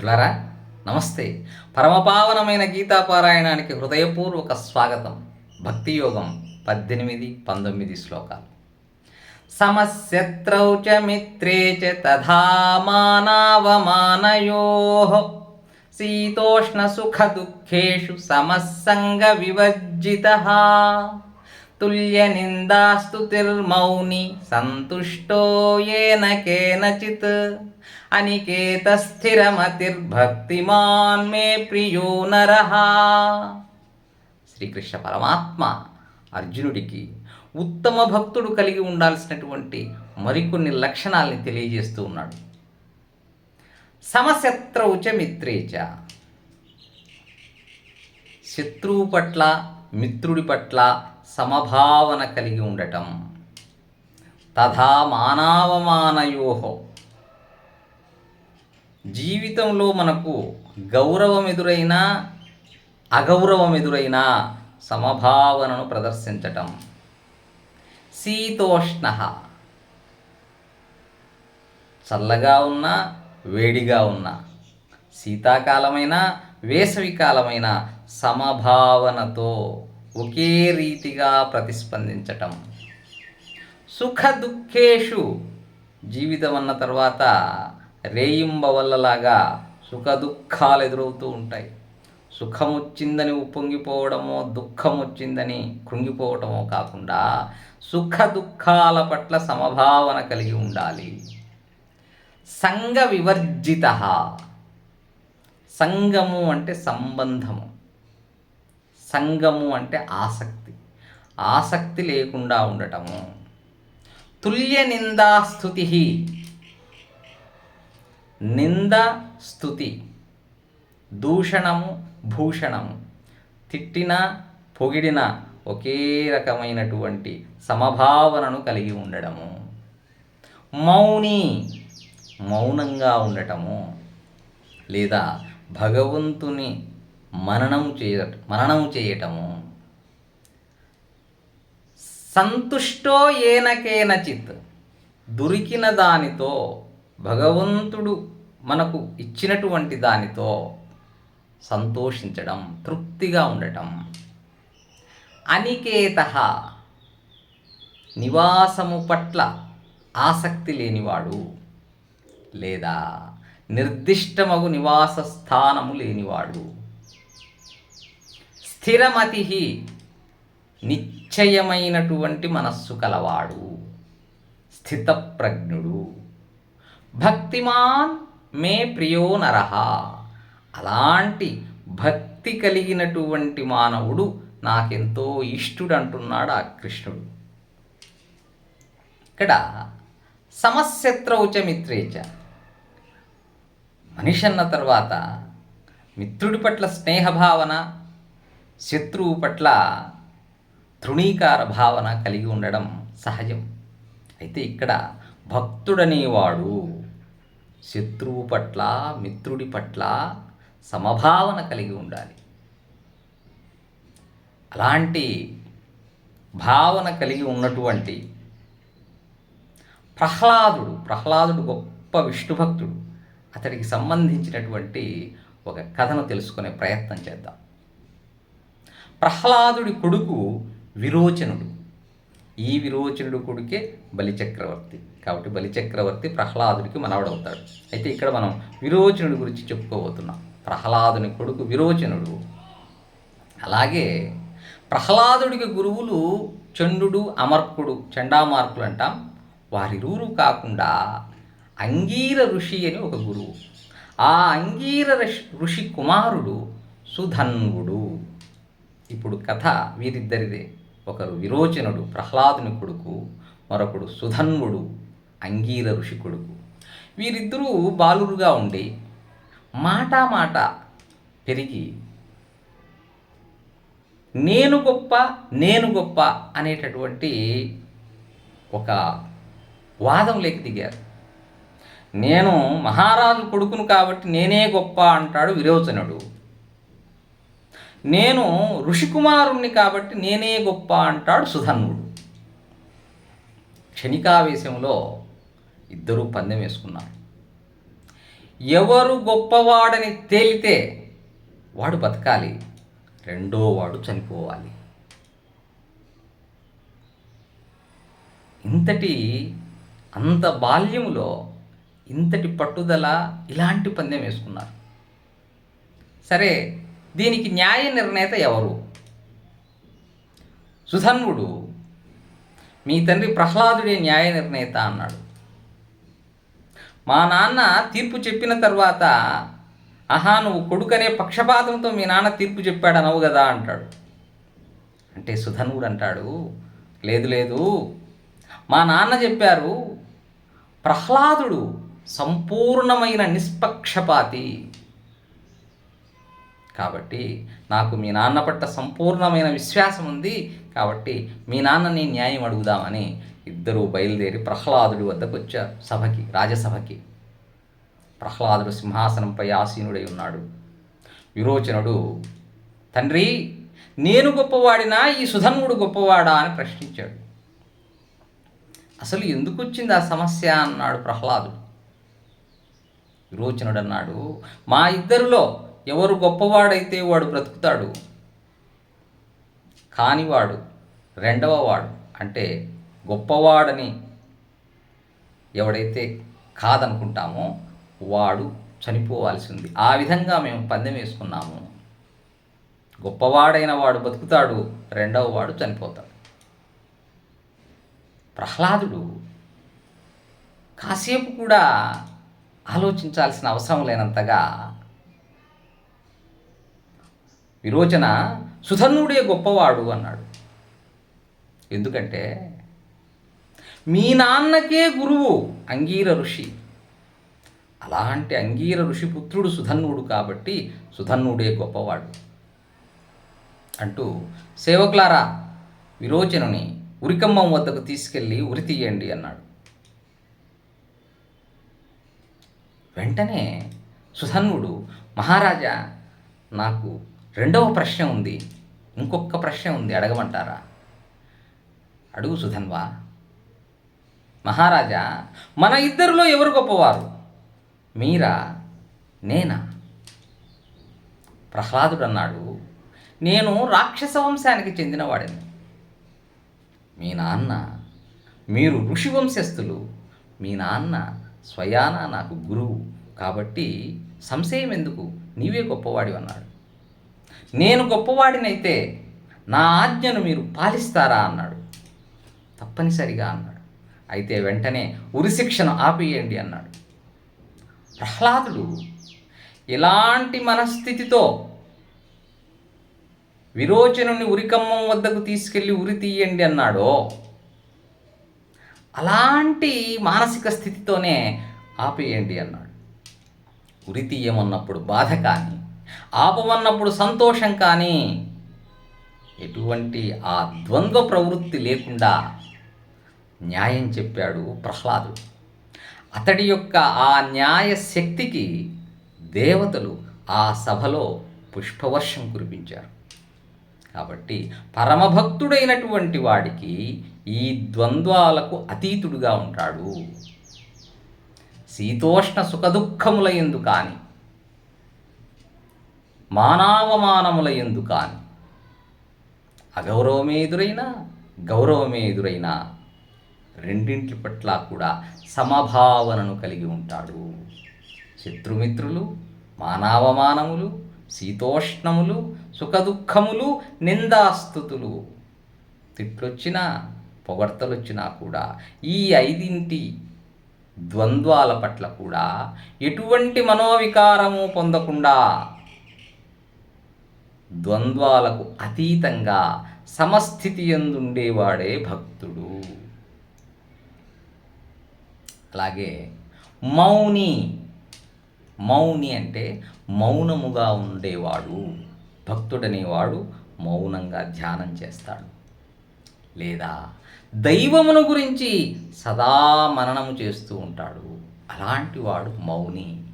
మిత్రులారా నమస్తే. పరమపావనమైన గీతాపారాయణానికి హృదయపూర్వక స్వాగతం. భక్తి యోగం పద్దెనిమిది పంతొమ్మిది శ్లోకాలు. సమస్యత్రౌ చ మిత్రే చ తథా మానావమానయో. శీతోష్ణ సుఖ దుఃఖేషు సమస్సంగ వివర్జిత. తుల్య నిందాస్తుతిర్మౌని సంతుష్టో ఏన కేనచిత్ అనికేత స్థిరమతిర్భక్తిమాన్ మే ప్రియో నరః శ్రీకృష్ణ పరమాత్మ అర్జునుడికి ఉత్తమ భక్తుడు కలిగి ఉండాల్సినటువంటి మరికొన్ని లక్షణాలని తెలియజేస్తూ ఉన్నాడు. సమశత్రౌచ మిత్రేచ. శత్రువు పట్ల మిత్రుడి పట్ల సమభావన కలిగి ఉండటం. తథా మానవమానయోహో జీవితంలో మనకు గౌరవం ఎదురైనా అగౌరవం ఎదురైనా సమభావనను ప్రదర్శించటం. శీతోష్ణ. చల్లగా ఉన్నా వేడిగా ఉన్నా శీతాకాలమైన వేసవికాలమైన సమభావనతో ఒకే రీతిగా ప్రతిస్పందించటం. సుఖ దుఃఖేషు జీవితం అన్న తర్వాత రేయింబవల్లలాగా సుఖ దుఃఖాలు ఎదురవుతూ ఉంటాయి. సుఖం వచ్చిందని ఉప్పొంగిపోవడమో దుఃఖం వచ్చిందని కృంగిపోవటమో కాకుండా సుఖ దుఃఖాల పట్ల సమభావన కలిగి ఉండాలి. సంఘ వివర్జిత సంఘము అంటే సంబంధము. సంగము అంటే ఆసక్తి. ఆసక్తి లేకుండా ఉండటము. తుల్య నిందాస్తుతి నింద స్థుతి. దూషణము భూషణము. తిట్టిన పొగిడిన ఒకే రకమైనటువంటి సమభావనను కలిగి ఉండడము మౌని. మౌనంగా ఉండటము. లేదా భగవంతుని మననం చేయ మననం చేయటము. సంతుష్టో ఏనకేనచిత్ దొరికిన దానితో భగవంతుడు మనకు ఇచ్చినటువంటి దానితో సంతోషించడం తృప్తిగా ఉండటం. అనికేత నివాసము పట్ల ఆసక్తి లేనివాడు లేదా నిర్దిష్టమగు నివాస స్థానము లేనివాడు. స్థిరమతి నిశ్చయమైనటువంటి మనస్సు కలవాడు స్థితప్రజ్ఞుడు. భక్తిమాన్ మే ప్రియో నరహ అలాంటి భక్తి కలిగినటువంటి మానవుడు నాకెంతో ఇష్టుడు అంటున్నాడు ఆ కృష్ణుడు. ఇక్కడ సమస్యత్రౌచ మిత్రేచ మనిషి అన్న తర్వాత మిత్రుడి పట్ల స్నేహభావన శత్రువు పట్ల తృణీకార భావన కలిగి ఉండడం సహజం. అయితే ఇక్కడ భక్తుడనేవాడు శత్రువు పట్ల మిత్రుడి పట్ల సమభావన కలిగి ఉండాలి. అలాంటి భావన కలిగి ఉన్నటువంటి ప్రహ్లాదుడు ప్రహ్లాదుడు గొప్ప విష్ణు భక్తుడు. అతడికి సంబంధించినటువంటి ఒక కథను తెలుసుకునే ప్రయత్నం చేద్దాం. ప్రహ్లాదుడి కొడుకు విరోచనుడు. ఈ విరోచనుడు కొడుకే బలిచక్రవర్తి. కాబట్టి బలిచక్రవర్తి ప్రహ్లాదుడికి మనవడవుతాడు. అయితే ఇక్కడ మనం విరోచనుడి గురించి చెప్పుకోబోతున్నాం. ప్రహ్లాదుని కొడుకు విరోచనుడు. అలాగే ప్రహ్లాదుడికి గురువులు చండు అమర్కుడు చండామార్కులు అంటాం. వారిరువురు కాకుండా అంగీర ఋషి అని ఒక గురువు. ఆ అంగీర ఋషి కుమారుడు సుధన్వుడు. ఇప్పుడు కథ వీరిద్దరిదే. ఒకరు విరోచనుడు ప్రహ్లాదుని కొడుకు మరొకడు సుధన్వుడు అంగీర ఋషి కొడుకు. వీరిద్దరూ బాలురుగా ఉండి మాట మాట పెరిగి నేను గొప్ప నేను గొప్ప అనేటటువంటి ఒక వాదంలోకి దిగారు. నేను మహారాజు కొడుకును కాబట్టి నేనే గొప్ప అంటాడు విరోచనుడు. నేను ఋషికుమారుణ్ణి కాబట్టి నేనే గొప్ప అంటాడు సుధన్వుడు క్షణికావేశంలో ఇద్దరూ పందెం వేసుకున్నారు. ఎవరు గొప్పవాడని తేలితే వాడు బతకాలి రెండో వాడు చనిపోవాలి. ఇంతటి అంత బాల్యములో ఇంతటి పట్టుదల ఇలాంటి పందెం వేసుకున్నారు. సరే దీనికి న్యాయ నిర్ణేత ఎవరు? సుధన్వుడు. మీ తండ్రి ప్రహ్లాదుడే న్యాయ నిర్ణేత అన్నాడు. మా నాన్న తీర్పు చెప్పిన తర్వాత ఆహా నువ్వు కొడుకనే పక్షపాతంతో మీ నాన్న తీర్పు చెప్పాడు అనవు కదా అంటాడు. అంటే సుధన్వుడు అంటాడు లేదు లేదు. మా నాన్న చెప్పారు ప్రహ్లాదుడు సంపూర్ణమైన నిష్పక్షపాతి. కాబట్టి నాకు మీ నాన్న పట్ల సంపూర్ణమైన విశ్వాసం ఉంది కాబట్టి మీ నాన్నని న్యాయం అడుగుదామని ఇద్దరూ బయలుదేరి ప్రహ్లాదుడి వద్దకు వచ్చారు. సభకి రాజసభకి. ప్రహ్లాదుడు సింహాసనంపై ఆసీనుడై ఉన్నాడు. విరోచనుడు తండ్రి నేను గొప్పవాడినా? ఈ సుధన్వుడు గొప్పవాడా? అని ప్రశ్నించాడు. అసలు ఎందుకు వచ్చింది ఆ సమస్య? అన్నాడు ప్రహ్లాదుడు. విరోచనుడు అన్నాడు మా ఇద్దరిలో ఎవరు గొప్పవాడైతే వాడు బ్రతుకుతాడు? కానివాడు రెండవ వాడు అంటే గొప్పవాడని ఎవడైతే కాదనుకుంటామో వాడు చనిపోవాల్సింది. ఆ విధంగా మేము పందెం వేసుకున్నాము. గొప్పవాడైన వాడు బతుకుతాడు రెండవ వాడు చనిపోతాడు. ప్రహ్లాదుడు కాసేపు కూడా ఆలోచించాల్సిన అవసరం లేనంతగా విరోచన సుధన్నుడే గొప్పవాడు అన్నాడు. ఎందుకంటే మీ నాన్నకే గురువు అంగీర ఋషి. అలాంటి అంగీర ఋషి పుత్రుడు సుధన్నుడు కాబట్టి సుధన్నుడే గొప్పవాడు. అంటూ సేవకులారా విరోచనుని ఉరికమ్మం వద్దకు తీసుకెళ్ళి ఉరి తీయండి అన్నాడు. వెంటనే సుధన్వుడు మహారాజా నాకు రెండవ ప్రశ్న ఉంది. ఇంకొక ప్రశ్న ఉంది. అడగమంటారా? అడుగు సుధన్వా. మహారాజా మన ఇద్దరిలో ఎవరు గొప్పవారు? మీరా? నేనా? ప్రహ్లాదుడు అన్నాడు నేను రాక్షస వంశానికి చెందినవాడిని. మీ నాన్న మీరు ఋషి వంశస్థులు. మీ నాన్న స్వయానా నాకు గురువు. కాబట్టి సంశయం ఎందుకు నీవే గొప్పవాడి అన్నాడు నేను గొప్పవాడినైతే నా ఆజ్ఞను మీరు పాలిస్తారా అన్నాడు. తప్పనిసరిగా అన్నాడు. అయితే వెంటనే ఉరిశిక్షను ఆపేయండి అన్నాడు. ప్రహ్లాదుడు ఇలాంటి మనస్థితితో విరోచనుని ఉరికమ్మం వద్దకు తీసుకెళ్ళి ఉరి తీయండి అన్నాడో అలాంటి మానసిక స్థితితోనే ఆపేయండి అన్నాడు. ఉరి తీయమన్నప్పుడు బాధ కానీ ఆపమన్నప్పుడు సంతోషం కానీ ఎటువంటి ఆ ద్వంద్వ ప్రవృత్తి లేకుండా న్యాయం చెప్పాడు ప్రహ్లాదుడు అతడి యొక్క ఆ న్యాయ శక్తికి దేవతలు ఆ సభలో పుష్పవర్షం కురిపించారు. కాబట్టి పరమభక్తుడైనటువంటి వాడికి ఈ ద్వంద్వాలకు అతీతుడుగా ఉంటాడు. శీతోష్ణ సుఖదుఖముల ఎందు మానావమానముల ఎందు కాని. అగౌరవమే ఎదురైనా గౌరవమే ఎదురైనా రెండింటి పట్ల కూడా సమభావనను కలిగి ఉంటాడు. శత్రుమిత్రులు మానవమానములు శీతోష్ణములు సుఖదుఖములు నిందాస్తుతులు. తిట్లొచ్చినా పొగడ్తలొచ్చినా కూడా ఈ ఐదింటి ద్వంద్వాల పట్ల కూడా ఎటువంటి మనోవికారము పొందకుండా ద్వంద్వాలకు అతీతంగా సమస్థితి ఎందుండేవాడే భక్తుడు. అలాగే మౌని మౌని అంటే మౌనముగా ఉండేవాడు. భక్తుడనేవాడు మౌనంగా ధ్యానం చేస్తాడు. లేదా దైవమును గురించి సదా మననము చేస్తూ ఉంటాడు. అలాంటి వాడు మౌని.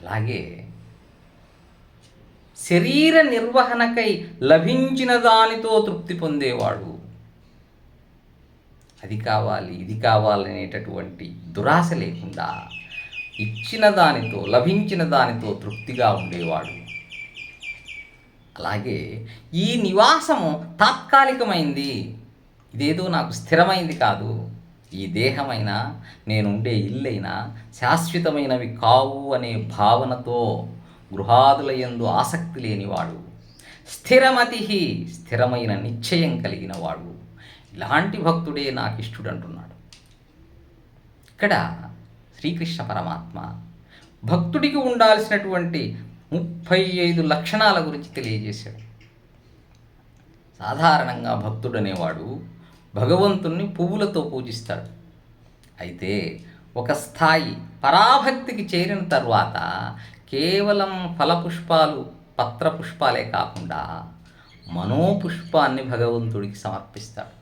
అలాగే శరీర నిర్వహణకై లభించిన దానితో తృప్తి పొందేవాడు. అది కావాలి ఇది కావాలనేటటువంటి దురాశ లేకుండా ఇచ్చిన దానితో లభించిన దానితో తృప్తిగా ఉండేవాడు. అలాగే ఈ నివాసము తాత్కాలికమైంది. ఇదేదో నాకు స్థిరమైంది కాదు. ఈ దేహమైనా నేనుండే ఇల్లైనా శాశ్వతమైనవి కావు అనే భావనతో గృహాదులయందు ఆసక్తి లేనివాడు స్థిరమతి స్థిరమైన నిశ్చయం కలిగిన వాడు ఇలాంటి భక్తుడే నాకు ఇష్టడు అంటున్నాడు ఇక్కడ శ్రీకృష్ణ పరమాత్మ భక్తుడికి ఉండాల్సినటువంటి ముప్పై ఐదు లక్షణాల గురించి తెలియజేశాడు. సాధారణంగా భక్తుడు అనేవాడు భగవంతుణ్ణి పువ్వులతో పూజిస్తాడు. అయితే ఒక స్థాయి పరాభక్తికి చేరిన తర్వాత కేవలం ఫలపుష్పాలు పత్రపుష్పాలే కాకుండా మనోపుష్పాన్ని భగవంతుడికి సమర్పిస్తాడు.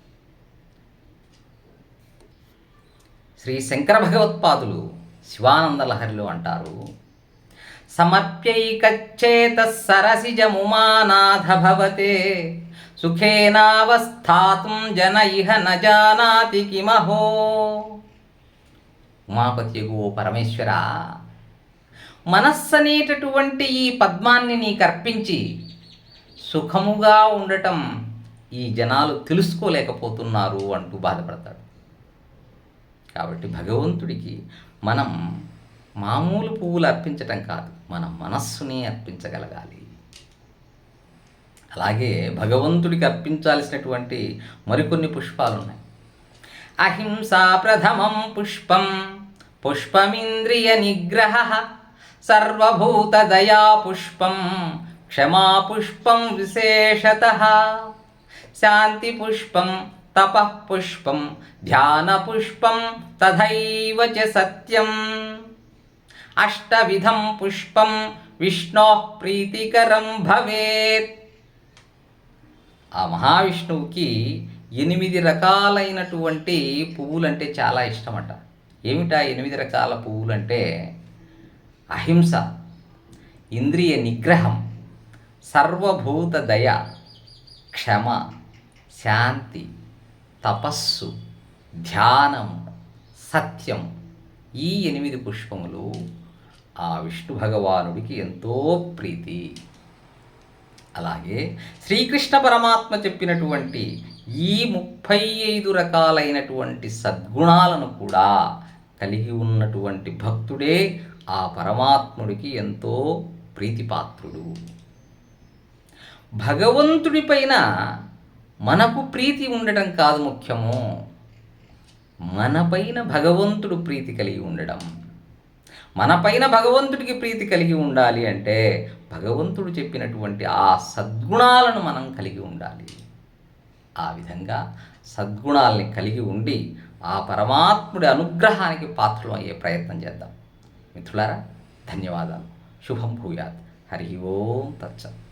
శ్రీ శంకర భగవత్పాదులు శివానంద లహరిలో అంటారు సమర్ప్యైకచ్చేత సరసిజముమానాథ భవతే సుఖేనావస్థాతుం జన ఇహ న జానాతి కిమహో. ఉమాపతి ఓ పరమేశ్వరా మనస్సనేటటువంటి ఈ పద్మాన్ని నీకు అర్పించి సుఖముగా ఉండటం ఈ జనాలు తెలుసుకోలేకపోతున్నారు అంటూ బాధపడతాడు. కాబట్టి భగవంతుడికి మనం మామూలు పువ్వులు అర్పించటం కాదు మన మనస్సుని అర్పించగలగాలి. అలాగే భగవంతుడికి అర్పించాల్సినటువంటి మరికొన్ని పుష్పాలు ఉన్నాయి అహింసా ప్రథమం పుష్పం పుష్పమింద్రియ నిగ్రహ. సర్వభూతదయా పుష్పం క్షమా పుష్పం విశేషత. శాంతి పుష్పం ధ్యానపుష్పం పుష్పం ధ్యాన పుష్పం తథైవ చ సత్యం. అష్టవిధం పుష్పం విష్ణో ప్రీతికరం భవేత్. ఆ మహావిష్ణువుకి ఎనిమిది రకాలైనటువంటి పువ్వులంటే చాలా ఇష్టమట. ఏమిటా ఎనిమిది రకాల పువ్వులంటే? అహింస ఇంద్రియ నిగ్రహం సర్వభూత దయ క్షమ శాంతి తపస్సు ధ్యానం సత్యం ఈ ఎనిమిది పుష్పములు ఆ విష్ణు భగవానుడికి ఎంతో ప్రీతి. అలాగే శ్రీకృష్ణ పరమాత్మ చెప్పినటువంటి ఈ ముప్పై ఐదు రకాలైనటువంటి సద్గుణాలను కూడా కలిగి ఉన్నటువంటి భక్తుడే ఆ పరమాత్ముడికి ఎంతో ప్రీతిపాత్రుడు. భగవంతుడిపైన మనకు ప్రీతి ఉండటం కాదు ముఖ్యము. మనపైన భగవంతుడు ప్రీతి కలిగి ఉండడం. మనపైన భగవంతుడికి ప్రీతి కలిగి ఉండాలి అంటే భగవంతుడు చెప్పినటువంటి ఆ సద్గుణాలను మనం కలిగి ఉండాలి. ఆ విధంగా సద్గుణాల్ని కలిగి ఉండి ఆ పరమాత్ముడి అనుగ్రహానికి పాత్రలు అయ్యే ప్రయత్నం చేద్దాం. మిత్రులారా ధన్యవాదాలు. శుభం భూయాత్. హరి ఓం తచ్చత్